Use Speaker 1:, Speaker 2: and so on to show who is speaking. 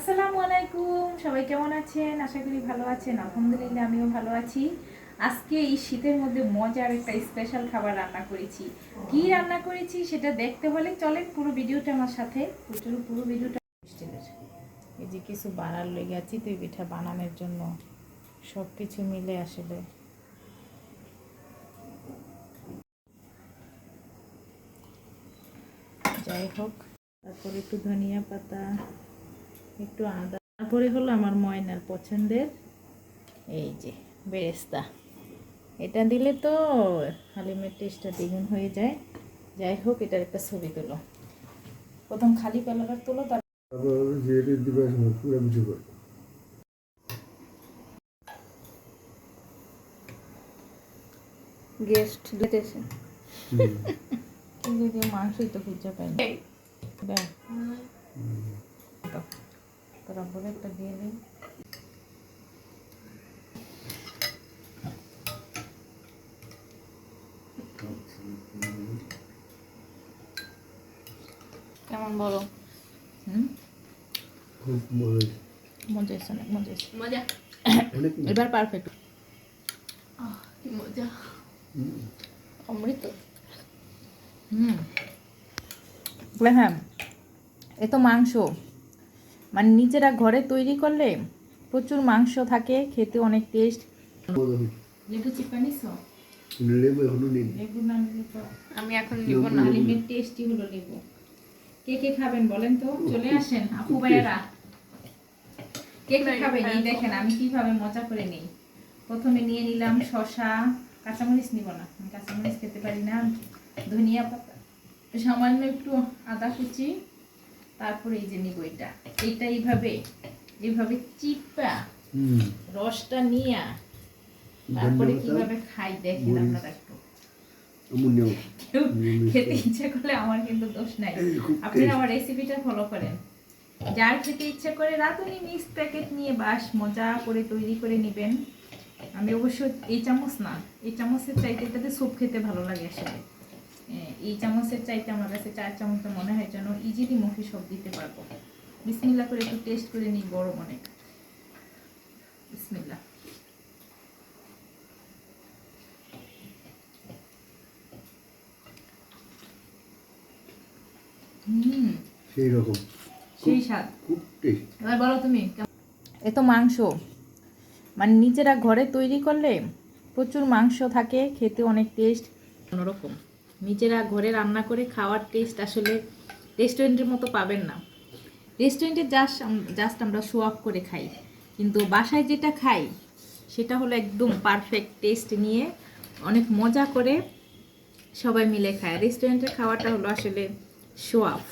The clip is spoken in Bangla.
Speaker 1: আসসালামু আলাইকুম। সবাই কেমন আছেন? আশা করি ভালো আছেন। আলহামদুলিল্লাহ, আমিও ভালো আছি। আজকে এই শীতের মধ্যে মজার একটা স্পেশাল খাবার রান্না করেছি। কি রান্না করেছি সেটা দেখতে হলে চলেন পুরো ভিডিওটা আমার সাথে। প্রচুর পুরো ভিডিওটা এই যে কিছু বানার লেগে আছি তুই পিঠা বানানোর জন্য সব কিছু মিলে আসলে। যাই হোক, তারপর একটু ধনিয়া পাতা একটু আদা। তারপরে হলো আমার ময়নার পছন্দের এই যে বেরেস্তা। এটা দিলে তো হালিমের টেস্টটা দ্বিগুণ হয়ে যায়। যাই হোক এটার একটা ছবি তুলো। প্রথম খালি পালাটা তুলো তার
Speaker 2: তারপর
Speaker 3: গেস্ট
Speaker 1: কিন্তু মাংসই তো খুঁজে পাই না। দেখ। তোরা বলে একটা দিয়ে দিই।
Speaker 3: কেমন বলো?
Speaker 1: হুম?
Speaker 2: খুব মজা
Speaker 1: মজা অনেক মজা এসে
Speaker 3: মজা।
Speaker 1: এবার পারফেক্ট
Speaker 3: কি মজা। অমৃত।
Speaker 1: হুম। হ্যাঁ এ তো মাংস। মানে নিজেরা ঘরে তৈরি করলে প্রচুর মাংস থাকে খেতে অনেক টেস্ট। লেবু
Speaker 2: লেবু এখনও
Speaker 1: লেবু না
Speaker 3: আমি এখন নিব না।
Speaker 1: টেস্টই হলো লেবু। কে কে খাবেন বলেন তো? চলে আসেন আপু ভাইয়ারা। কে কে খাবেন? এই দেখেন আমি কীভাবে মজা করে নেই। প্রথমে নিয়ে নিলাম শসা কাঁচামরিচ নিব না। আমি কাঁচামরিচ খেতে পারি না। ধনিয়া পাতা সামান্য একটু আদা কুচি তারপরে এই যে নিব এটা এইটা এইভাবে এইভাবে চিপা রসটা নিয়া তারপরে কীভাবে খাই দেখেন আপনারা একটু। কেউ খেতে। ইচ্ছে করলে আমার কিন্তু দোষ নাই। আপনারা
Speaker 2: taste।
Speaker 1: আমার রেসিপিটা ফলো করেন। যার খেতে ইচ্ছে করে রাঁধুনি মিক্স প্যাকেট নিয়ে বাস মজা করে তৈরি করে নেবেন। আমি অবশ্য এই চামচ না এই চামচের চাইতে এটাতে স্যুপ খেতে ভালো লাগে আসলে। এই চামচের চাইতে আমার কাছে চার চামচটা মনে হয় যেন ইজিলি মুখে সব দিতে পারব। বিসমিল্লা করে একটু টেস্ট করে নিই গরম অনেক। বিসমিল্লা
Speaker 2: সেই রকম
Speaker 1: সেই স্বাদ।
Speaker 2: খুব টেস্ট
Speaker 1: এবার বলো তুমি এ তো মাংস। মানে নিজেরা ঘরে তৈরি করলে প্রচুর মাংস থাকে খেতে অনেক টেস্ট অন্যরকম। নিজেরা ঘরে রান্না করে খাওয়ার টেস্ট আসলে রেস্টুরেন্টের মতো পাবেন না। রেস্টুরেন্টে জাস্ট জাস্ট আমরা শো অফ করে খাই। কিন্তু বাসায় যেটা খাই, সেটা হলো একদম পারফেক্ট টেস্ট নিয়ে অনেক মজা করে সবাই মিলে খায়। রেস্টুরেন্টের খাওয়াটা হলো আসলে শো অফ